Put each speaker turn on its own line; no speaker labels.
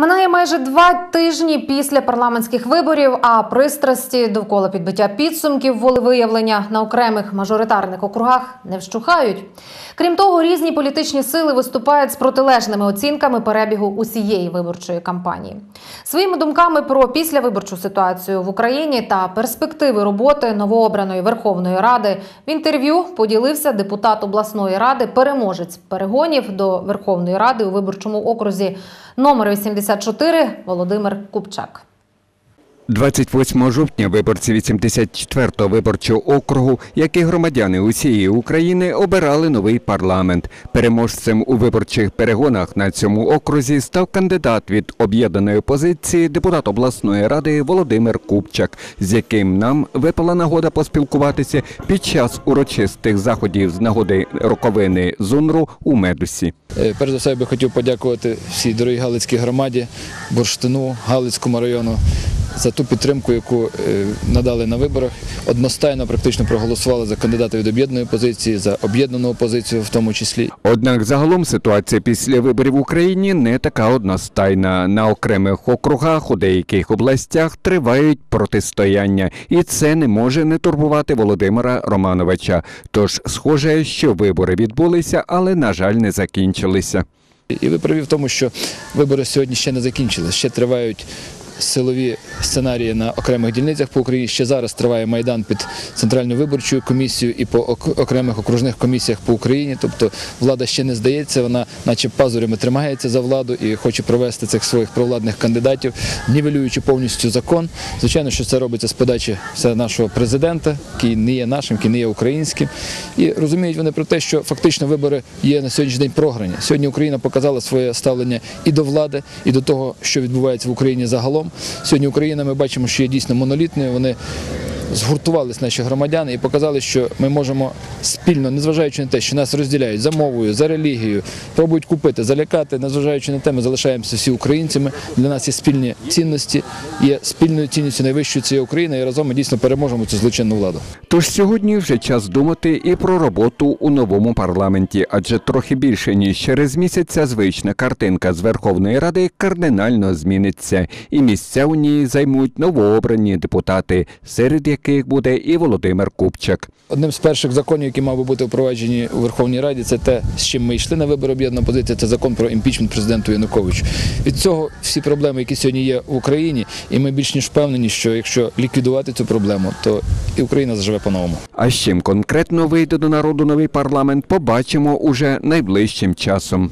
Минає майже два тижні після парламентських виборів, а пристрасті довкола підбиття підсумків волевиявлення на окремих мажоритарних округах не вщухають. Крім того, різні політичні сили виступають з протилежними оцінками перебігу усієї виборчої кампанії. Своїми думками про післявиборчу ситуацію в Україні та перспективи роботи новообраної Верховної Ради в інтерв'ю поділився депутат обласної ради, переможець перегонів до Верховної Ради у виборчому окрузі номер 84 Володимир Купчак.
28 жовтня виборці 84-го виборчого округу, як і громадяни усієї України, обирали новий парламент. Переможцем у виборчих перегонах на цьому окрузі став кандидат від об'єднаної опозиції, депутат обласної ради Володимир Купчак, з яким нам випала нагода поспілкуватися під час урочистих заходів з нагоди роковини ЗУНРу у Медусі.
Е, Перш за все, я би хотів подякувати всій дорогій Галицькій громаді, Бурштину, Галицькому району за ту підтримку, яку е, надали на виборах. Одностайно практично проголосували за кандидата від об'єднаної опозиції, за об'єднану опозицію в тому числі.
Однак загалом ситуація після виборів в Україні не така одностайна. На окремих округах у деяких областях тривають протистояння, і це не може не турбувати Володимира Романовича. Тож схоже, що вибори відбулися, але на жаль не закінчилися.
І ви праві в тому, що вибори сьогодні ще не закінчились, ще тривають. Силові сценарії на окремих дільницях по Україні ще зараз триває майдан під центральною виборчою комісією і по ок- окремих окружних комісіях по Україні. Тобто влада ще не здається, вона, наче пазурями, тримається за владу і хоче провести цих своїх провладних кандидатів, нівелюючи повністю закон. Звичайно, що це робиться з подачі нашого президента, який не є нашим, який не є українським. І розуміють вони про те, що фактично вибори є на сьогоднішній день програні. Сьогодні Україна показала своє ставлення і до влади, і до того, що відбувається в Україні загалом. Сьогодні Україна ми бачимо, що є дійсно монолітною. Вони згуртувались наші громадяни і показали, що ми можемо спільно, незважаючи на те, що нас розділяють за мовою, за релігією, пробують купити, залякати, незважаючи на те, ми залишаємося всі українцями. Для нас є спільні цінності, є спільною цінністю найвищою цієї України, і разом ми дійсно переможемо цю злочинну владу.
Тож сьогодні вже час думати і про роботу у новому парламенті, адже трохи більше ніж через місяць ця звична картинка з Верховної Ради кардинально зміниться, і місця у ній займуть новообрані депутати, серед яких буде і Володимир Купчак.
Одним з перших законів, які мав би бути впроваджені у Верховній Раді, це те, з чим ми йшли на вибори об'єднана позиція, це закон про імпічмент президенту Януковичу. Від цього всі проблеми, які сьогодні є в Україні, і ми більш ніж впевнені, що якщо ліквідувати цю проблему, то і Україна заживе по-новому.
А з чим конкретно вийде до народу новий парламент, побачимо уже найближчим часом.